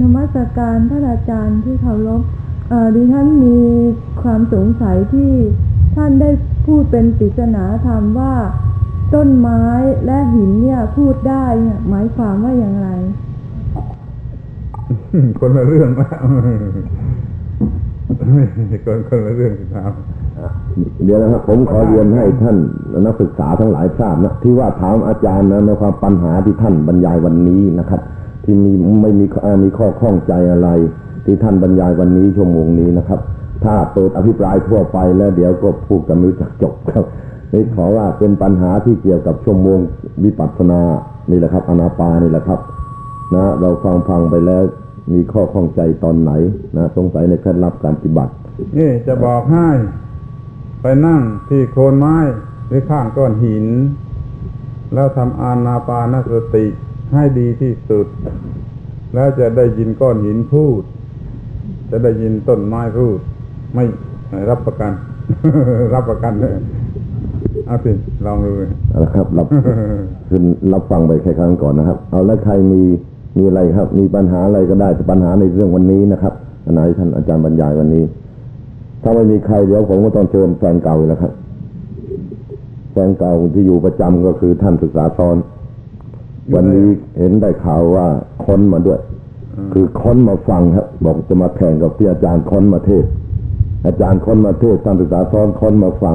นมัสการท่านอาจารย์ที่เคารพเอ่อดิฉันมีความสงสัยที่ท่านได้พูดเป็นปริศนาธรรมว่า ต้นไม้และหินเนี่ยพูดได้เนี่ยหมายความว่าอย่างไร คนละเรื่องแล้วคนคนละเรื่องสิครับเดี๋ยวนะครับผมขอเรียนให้ท่านนักศึกษาทั้งหลายทราบนะที่ว่าถามอาจารย์นะในความปัญหาที่ท่านบรรยายวันนี้นะครับ ที่มีไม่มีมีข้อข้องใจอะไร ที่ท่านบรรยายวันนี้ชั่วโมงนี้นะครับ ถ้าเปิดอภิปรายทั่วไปแล้วเดี๋ยวก็พูดกันไม่รู้จักจบครับนี่ขอว่าเป็นปัญหาที่เกี่ยวกับชั่วโมงวิปัสสนานี่แหละครับอนาปานี่แหละครับ นะ เราฟังฟังไปแล้วมีข้อข้องใจตอนไหน นะสงสัยในเคล็ดลับการปฏิบัติ นี่จะบอกให้ ไปนั่งที่โคนไม้หรือข้างก้อนหิน แล้วทำอานาปานสติ ให้ดีที่สุด แล้วจะได้ยินก้อนหินพูด จะได้ยินต้นไม้พูด ไม่รับประกัน รับประกันเลยเอาสิลองดูเอาละครับรับคือรับฟังไปแค่ครั้งก่อนนะครับ เอาแล้วใครมีมีอะไรครับ มีปัญหาอะไรก็ได้แต่ปัญหาในเรื่องวันนี้นะครับอันไหนท่านอาจารย์บรรยายวันนี้ ถ้าไม่มีใครเดี๋ยวผมก็ต้องเชิญแฟนเก่าอีกแล้วครับแฟนเก่าที่อยู่ประจำก็คือท่านศึกษาซ้อน วันนี้เห็นได้ข่าวว่าค้นมาด้วย คือค้นมาฟังครับบอกจะมาแข่งกับที่อาจารย์ค้นมาเทศน์อาจารย์ค้นมาเทศน์ท่านศึกษาซ้อนค้นมาฟัง